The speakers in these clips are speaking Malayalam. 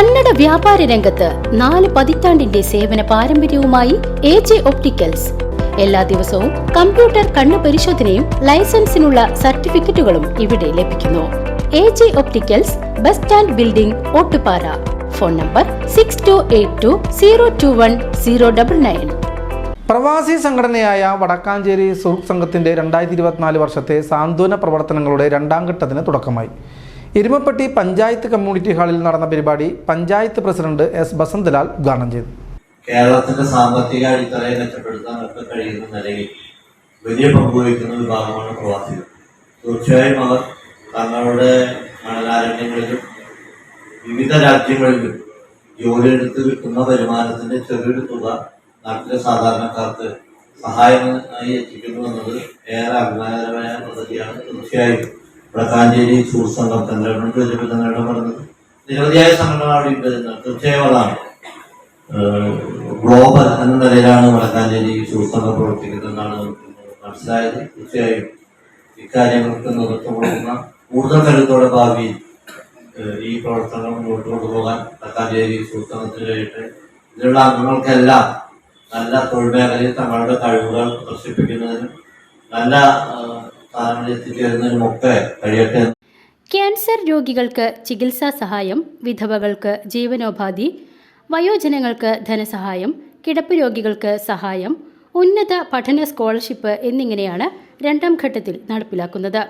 കന്നഡ വ്യാപാര രംഗത്ത് നാല് പതിറ്റാണ്ടിന്റെ സേവന പാരമ്പര്യവുമായി എ ജെ ഒപ്റ്റിക്കൽസ്. എല്ലാ ദിവസവും കമ്പ്യൂട്ടർ കണ്ണു പരിശോധനയും ലൈസൻസിനുള്ള സർട്ടിഫിക്കറ്റുകളും ഇവിടെ ലഭിക്കുന്നു. A J opticals bus stand building Ottupara. Phone number six two eight two zero two one zero double nine പ്രവാസി സംഘടനയായ വടക്കാഞ്ചേരി സുഹൃത്ത് സംഘത്തിന്റെ രണ്ടായിരത്തി ഇരുപത്തിനാല് വർഷത്തെ സാന്ത്വന പ്രവർത്തനങ്ങളുടെ രണ്ടാം ഘട്ടത്തിന് തുടക്കമായി. എരുമപ്പെട്ടി പഞ്ചായത്ത് കമ്മ്യൂണിറ്റി ഹാളിൽ നടന്ന പരിപാടി പഞ്ചായത്ത് പ്രസിഡന്റ് എസ് ബസന്തലാൽ ഉദ്ഘാടനം ചെയ്തു. കേരളത്തിന്റെ സാമ്പത്തിക അടിത്തറയെ മെച്ചപ്പെടുത്താൻ ഒക്കെ കഴിയുന്ന നിലയിൽ വലിയ പങ്ക് വഹിക്കുന്ന വിഭാഗമാണ് പ്രവാസികൾ. തീർച്ചയായും അവർ തങ്ങളുടെ മണലാരണ്യങ്ങളിലും വിവിധ രാജ്യങ്ങളിലും ജോലിയെടുത്ത് കിട്ടുന്ന വരുമാനത്തിന്റെ ചെറിയൊരു തുക നാട്ടിലെ സാധാരണക്കാർക്ക് സഹായമായി എത്തിക്കുന്നു എന്നത് ഏറെ അഭിമാനകരമായ പദ്ധതിയാണ്. തീർച്ചയായും വടക്കാഞ്ചേരി സൂർ സംഘം തങ്ങളുടെ പറഞ്ഞത് നിരവധിയായ സംഘടനകൾ അവിടെ ഉണ്ട് എന്ന് തീർച്ചയായും അതാണ് ഗ്ലോബൽ എന്ന നിലയിലാണ് വടക്കാഞ്ചേരി സംഘം പ്രവർത്തിക്കുന്നതെന്നാണ് മനസ്സിലായത്. തീർച്ചയായും ഇക്കാര്യങ്ങൾക്ക് നേതൃത്വം കൊടുക്കുന്ന കൂടുതൽ കരുത്തോടെ ഭാവിയിൽ ഈ പ്രവർത്തനങ്ങൾ മുന്നോട്ട് കൊണ്ടുപോകാൻ വടക്കാഞ്ചേരി സൂർ കഴിയട്ടെ ഇതിലുള്ള അംഗങ്ങൾക്കെല്ലാം നല്ല തൊഴിൽ മേഖലയിൽ തങ്ങളുടെ കഴിവുകൾ പ്രദർശിപ്പിക്കുന്നതിനും നല്ല കഴിയട്ടെ. ക്യാൻസർ രോഗികൾക്ക് ചികിത്സാ സഹായം വിധവകൾക്ക് ജീവനോപാധി വയോജനങ്ങൾക്ക് ധനസഹായം കിടപ്പ് രോഗികൾക്ക് സഹായം ഉന്നത പഠന സ്കോളർഷിപ്പ് എന്നിങ്ങനെയാണ് രണ്ടാം ഘട്ടത്തിൽ നടപ്പിലാക്കുന്നത്.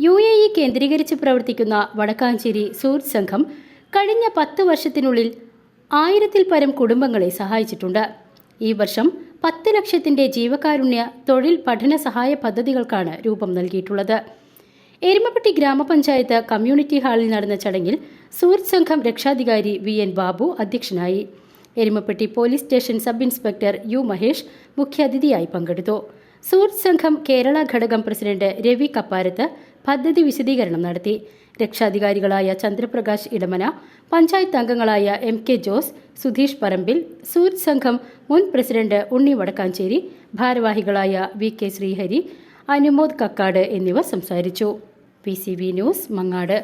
യു എ ഇ കേന്ദ്രീകരിച്ച് പ്രവർത്തിക്കുന്ന വടക്കാഞ്ചേരി സൂർ സംഘം കഴിഞ്ഞ പത്ത് വർഷത്തിനുള്ളിൽ ആയിരത്തിൽ പരം കുടുംബങ്ങളെ സഹായിച്ചിട്ടുണ്ട്. ഈ വർഷം പത്ത് ലക്ഷത്തിന്റെ ജീവകാരുണ്യ തൊഴിൽ പഠന സഹായ പദ്ധതികൾക്കാണ് രൂപം നൽകിയിട്ടുള്ളത്. എരുമപ്പെട്ടി ഗ്രാമപഞ്ചായത്ത് കമ്മ്യൂണിറ്റി ഹാളിൽ നടന്ന ചടങ്ങിൽ സൂരജ് സംഘം രക്ഷാധികാരി വി എൻ ബാബു അധ്യക്ഷനായി. Erumapetty police station sub inspector U Mahesh മുഖ്യാതിഥിയായി പങ്കെടുത്തു. സൂരജ് സംഘം കേരള ഘടകം പ്രസിഡന്റ് രവി കപ്പാരത്ത് പദ്ധതി വിശദീകരണം നടത്തി. രക്ഷാധികാരികളായ ചന്ദ്രപ്രകാശ് ഇടമന പഞ്ചായത്ത് അംഗങ്ങളായ എം കെ ജോസ് സുധീഷ് പറമ്പിൽ സൂരജ് സംഘം മുൻ പ്രസിഡന്റ് ഉണ്ണി വടക്കാഞ്ചേരി ഭാരവാഹികളായ വി കെ ശ്രീഹരി അനുമോദ് കക്കാട് എന്നിവർ സംസാരിച്ചു. P news Mangad.